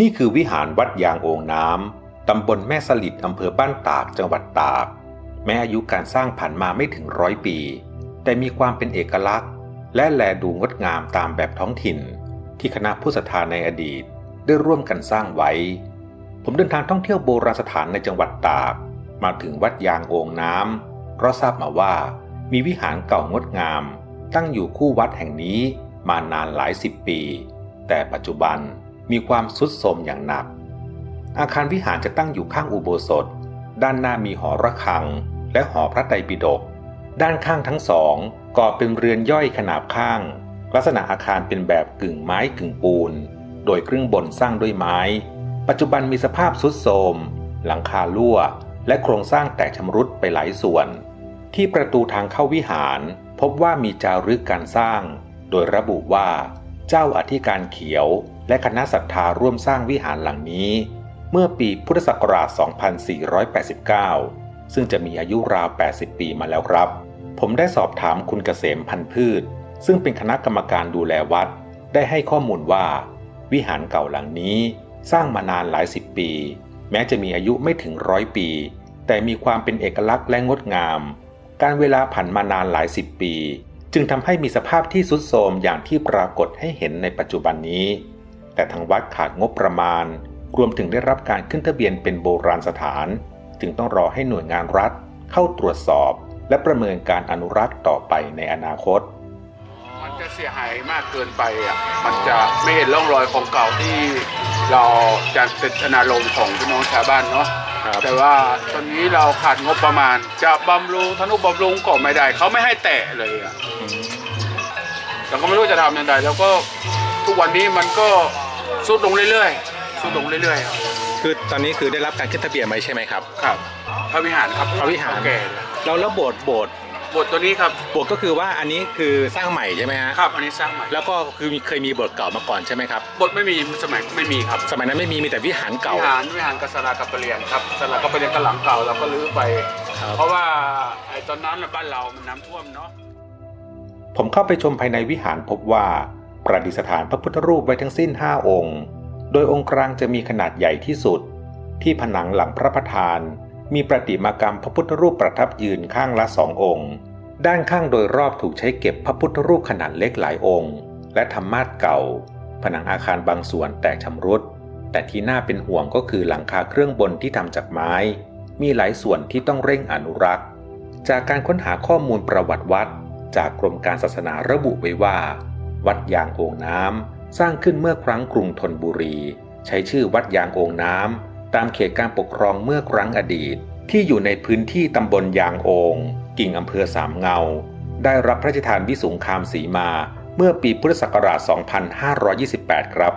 นี่คือวิหารวัดยางโอ่งน้ำตำบลแม่สลิดอำเภอบ้านตากจังหวัดตาก แม้อายุการสร้างผ่านมาไม่ถึงร้อยปี แต่มีความเป็นเอกลักษณ์ และแลดูงดงามตามแบบท้องถิ่น ที่คณะผู้ศรัทธาในอดีตได้ร่วมกันสร้างไว้ ผมเดินทางท่องเที่ยวโบราณสถานในจังหวัดตาก มาถึงวัดยางโอ่งน้ำเพราะทราบมาว่า มีวิหารเก่างดงาม ตั้งอยู่คู่วัดแห่งนี้มานานหลายสิบปี แต่ปัจจุบัน มีความทรุดโทรมอย่างหนัก อาคารวิหารจะตั้งอยู่ข้างอุโบสถ ด้านหน้ามีหอระฆัง และหอพระไตรปิฎกด้านข้างทั้งสองก่อเป็นเรือนย่อยขนาบข้าง ลักษณะอาคารเป็นแบบกึ่งไม้กึ่งปูน โดยครึ่งบนสร้างด้วยไม้ ปัจจุบันมีสภาพทรุดโทรมหลังคารั่ว และโครงสร้างแตกชำรุดไปหลายส่วน ที่ประตูทางเข้าวิหารพบว่ามีจารึกการสร้าง โดยระบุว่า เจ้าอธิการเขียวและคณะศรัทธาร่วมสร้างวิหารหลังนี้ เมื่อปีพุทธศักราช 2489 ซึ่งจะมีอายุราว 80 ปีมาแล้วครับ ผมได้สอบถามคุณเกษมพันพืช ซึ่งเป็นคณะกรรมการดูแลวัด ได้ให้ข้อมูลว่า วิหารเก่าหลังนี้สร้างมานานหลายสิบปี แม้จะมีอายุไม่ถึงร้อยปี แต่มีความเป็นเอกลักษณ์และงดงาม การเวลาผ่านมานานหลายสิบปี จึงทำให้มีสภาพที่สุดโทรมอย่างที่ปรากฏให้เห็นในปัจจุบันนี้ แต่ทางวัดขาดงบประมาณ รวมถึงได้รับการขึ้นทะเบียนเป็นโบราณสถาน จึงต้องรอให้หน่วยงานรัฐ เข้าตรวจสอบ และประเมินการอนุรักษ์ต่อไปในอนาคต มันจะเสียหายมากเกินไปอะมันจะไม่เห็นร่องรอยของเก่าที่เราจะติดอนารมของพี่น้องชาวบ้านเนาะ ครับ แต่ว่าตอนนี้เราขาดงบประมาณ จะบำรุงธนุบำรุงก็ไม่ได้เขาไม่ให้แตะเลยอะเราก็ไม่รู้จะทำยังไงแล้วก็ทุกวันนี้มันก็สุดลงเรื่อยๆสุดลงเรื่อยๆครับคือตอนนี้คือได้รับการขึ้นทะเบียนไหมใช่ไหมครับ ครับพระวิหารครับพระวิหารแก่เลยเราแล้วโบสถ์โบสถ์ บทตัวนี้ครับโบสถ์ก็คือว่าอันนี้คือสร้างใหม่ใช่ไหมฮะครับอันนี้สร้างใหม่แล้วก็คือมีเคยมีโบสถ์เก่ามาก่อนใช่ไหมครับบทไม่มีสมัยไม่มีครับ สมัยนั้นไม่มีมีแต่วิหารเก่าวิหารวิหารกษรากับปะเรียนครับสรากับปะเรียนก็หลังเก่าเราก็รื้อไปครับเพราะว่าไอ้ตอนนั้นน่ะบ้านเรามันน้ำท่วมเนาะผมเข้าไปชมภายในวิหารพบว่าประดิษฐานพระพุทธรูปไว้ทั้งสิ้น 5 องค์ โดยองค์กลางจะมีขนาดใหญ่ที่สุด ที่ผนังหลังพระประธาน มีประติมากรรมพระพุทธรูปประทับยืนข้างละสององค์ ด้านข้างโดยรอบถูกใช้เก็บพระพุทธรูปขนาดเล็กหลายองค์ และธรรมาสเก่า ผนังอาคารบางส่วนแตกชำรุด แต่ที่น่าเป็นห่วงก็คือหลังคาเครื่องบนที่ทำจากไม้ มีหลายส่วนที่ต้องเร่งอนุรักษ์ จากการค้นหาข้อมูลประวัติวัด จากกรมการศาสนาระบุไว้ว่า วัดยางโอ่งน้ำสร้างขึ้นเมื่อครั้งกรุงธนบุรี ใช้ชื่อวัดยางโอ่งน้ำ ตามเขตการปกครองเมื่อครั้งอดีต ที่อยู่ในพื้นที่ตำบลยางโองกิ่งอำเภอสามเงา ได้รับพระราชทานวิสุงคามสีมาเมื่อปีพุทธศักราช 2528 ครับ